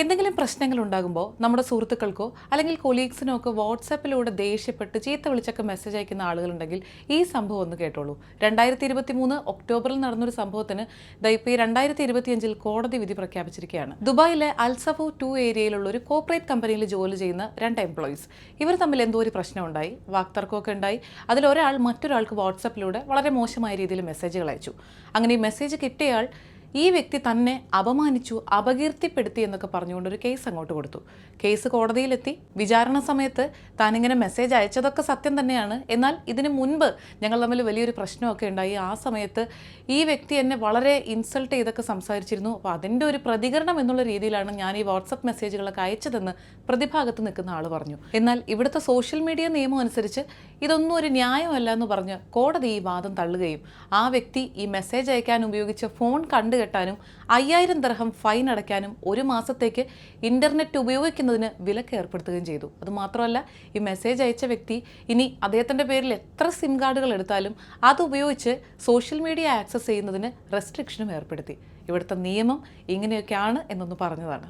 എന്തെങ്കിലും പ്രശ്നങ്ങൾ ഉണ്ടാകുമ്പോൾ നമ്മുടെ സുഹൃത്തുക്കൾക്കോ അല്ലെങ്കിൽ കൊലീഗ്സിനോ ഒക്കെ വാട്സാപ്പിലൂടെ ദേഷ്യപ്പെട്ട് ചീത്ത വിളിച്ചൊക്കെ മെസ്സേജ് അയക്കുന്ന ആളുകളുണ്ടെങ്കിൽ ഈ സംഭവം ഒന്ന് കേട്ടോളൂ. രണ്ടായിരത്തി ഇരുപത്തി മൂന്ന് ഒക്ടോബറിൽ നടന്നൊരു സംഭവത്തിന് ഇപ്പോൾ ഈ രണ്ടായിരത്തി ഇരുപത്തിയഞ്ചിൽ കോടതി വിധി പ്രഖ്യാപിച്ചിരിക്കുകയാണ്. ദുബായിലെ അൽസഫു ടു ഏരിയയിലുള്ള ഒരു കോർപ്പറേറ്റ് കമ്പനിയിൽ ജോലി ചെയ്യുന്ന രണ്ട് എംപ്ലോയീസ് ഇവർ തമ്മിൽ എന്തോ ഒരു പ്രശ്നം ഉണ്ടായി വാക്തർക്കമൊക്കെ ഉണ്ടായി. അതിലൊരാൾ മറ്റൊരാൾക്ക് വാട്സാപ്പിലൂടെ വളരെ മോശമായ രീതിയിൽ മെസ്സേജുകൾ അയച്ചു. അങ്ങനെ ഈ മെസ്സേജ് കിട്ടിയയാൾ ഈ വ്യക്തി തന്നെ അപമാനിച്ചു അപകീർത്തിപ്പെടുത്തി എന്നൊക്കെ പറഞ്ഞുകൊണ്ട് ഒരു കേസ് അങ്ങോട്ട് കൊടുത്തു. കേസ് കോടതിയിലെത്തി. വിചാരണ സമയത്ത് താനിങ്ങനെ മെസ്സേജ് അയച്ചതൊക്കെ സത്യം തന്നെയാണ്. എന്നാൽ ഇതിനു മുൻപ് ഞങ്ങൾ തമ്മിൽ വലിയൊരു പ്രശ്നമൊക്കെ ഉണ്ടായി. ആ സമയത്ത് ഈ വ്യക്തി എന്നെ വളരെ ഇൻസൾട്ട് ചെയ്തൊക്കെ സംസാരിച്ചിരുന്നു. അപ്പോൾ അതിന്റെ ഒരു പ്രതികരണം എന്നുള്ള രീതിയിലാണ് ഞാൻ ഈ വാട്സപ്പ് മെസ്സേജുകളൊക്കെ അയച്ചതെന്ന് പ്രതിഭാഗത്ത് നിൽക്കുന്ന ആൾ പറഞ്ഞു. എന്നാൽ ഇവിടുത്തെ സോഷ്യൽ മീഡിയ നിയമം അനുസരിച്ച് ഇതൊന്നും ഒരു ന്യായമല്ല എന്ന് പറഞ്ഞ് കോടതി ഈ വാദം തള്ളുകയും ആ വ്യക്തി ഈ മെസ്സേജ് അയക്കാൻ ഉപയോഗിച്ച ഫോൺ കണ്ടുകെട്ടാനും അയ്യായിരം ദർഹം ഫൈൻ അടയ്ക്കാനും ഒരു മാസത്തേക്ക് ഇന്റർനെറ്റ് ഉപയോഗിക്കുന്നതിന് വിലക്ക് ഏർപ്പെടുത്തുകയും ചെയ്തു. അതുമാത്രമല്ല ഈ മെസ്സേജ് അയച്ച വ്യക്തി ഇനി അദ്ദേഹത്തിന്റെ പേരിൽ എത്ര സിം കാർഡുകൾ എടുത്താലും അത് ഉപയോഗിച്ച് സോഷ്യൽ മീഡിയ ആക്സസ് ചെയ്യുന്നതിന് റെസ്ട്രിക്ഷനും ഏർപ്പെടുത്തി. ഇവിടുത്തെ നിയമം ഇങ്ങനെയൊക്കെയാണ് എന്നൊന്ന് പറഞ്ഞതാണ്.